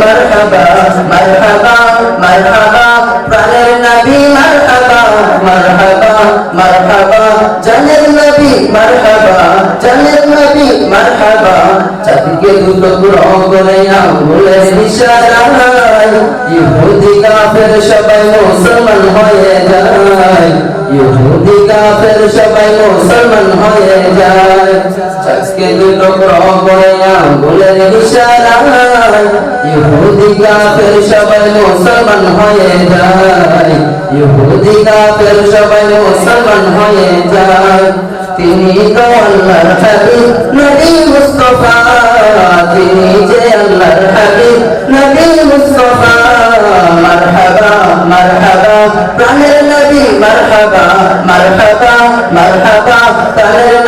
মারহাবা মারহাবা মারহাবা প্রাণের নবী মারহাবা মারহাবা মারহাবা জানের নবী মারহাবা জানের নবী মারহাবা চাঁদকে দুটো গ্রহ করে আঙ্গুলের ইশারায় ইহুদি কাফের সবাই মুসলমান হয়ে যায় ইহুদি কাফের সবাই মুসলমান হয়ে যায় চাঁদকে দুটো করে আঙ্গুলের ইশারায় ইহুদি কাফের সবাই মুসলমান হয়ে যায় ইহুদি কাফের সবাই মুসলমান হয়ে যায় তিনি তো আল্লাহর মারহাবা মারহাবা মারহাবা মারহাবা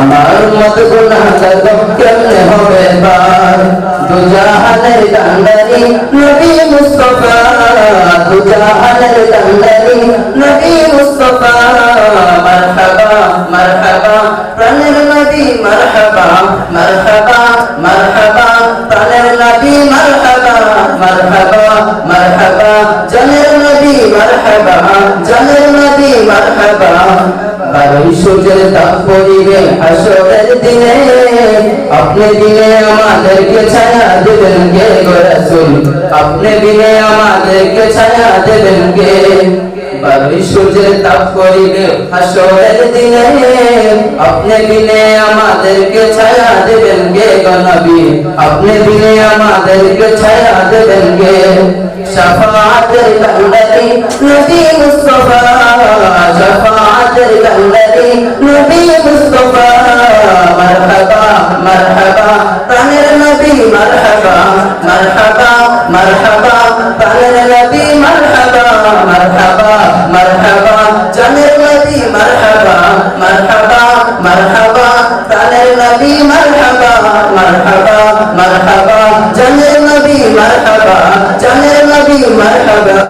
আমার মত কেমনে হবে দুজাহানের কান্দারি নবী মুস্তাফা, দুজাহানের কান্দারি নবী মুস্তাফা। মারহাবা মারহাবা, প্রাণের নবী মারহাবা মারহাবা মারহাবা, প্রাণের নবী মারহাবা মারহাবা মারহাবা, জানের নবী মারহাবা, জানের নবী মারহাবা। বারোই সূর্যের তাপ পড়িবে হাসরের দিনে আপনি দিনে আমাদেরকে ছায়া দেবেন কে গো রাসূল আপনি দিনে আমাদেরকে ছায়া দেবেন কে বারোই সূর্যের তাপ করিবে হাসরের দিনে আপনি দিনে আমাদেরকে ছায়া দেবেন কে গো নবী আপনি দিনে আমাদেরকে ছায়া দেবেন কে শাফাআতের কান্দারি নবী মুস্তাফা مرحبا بل الذي مرحبا مرحبا مرحبا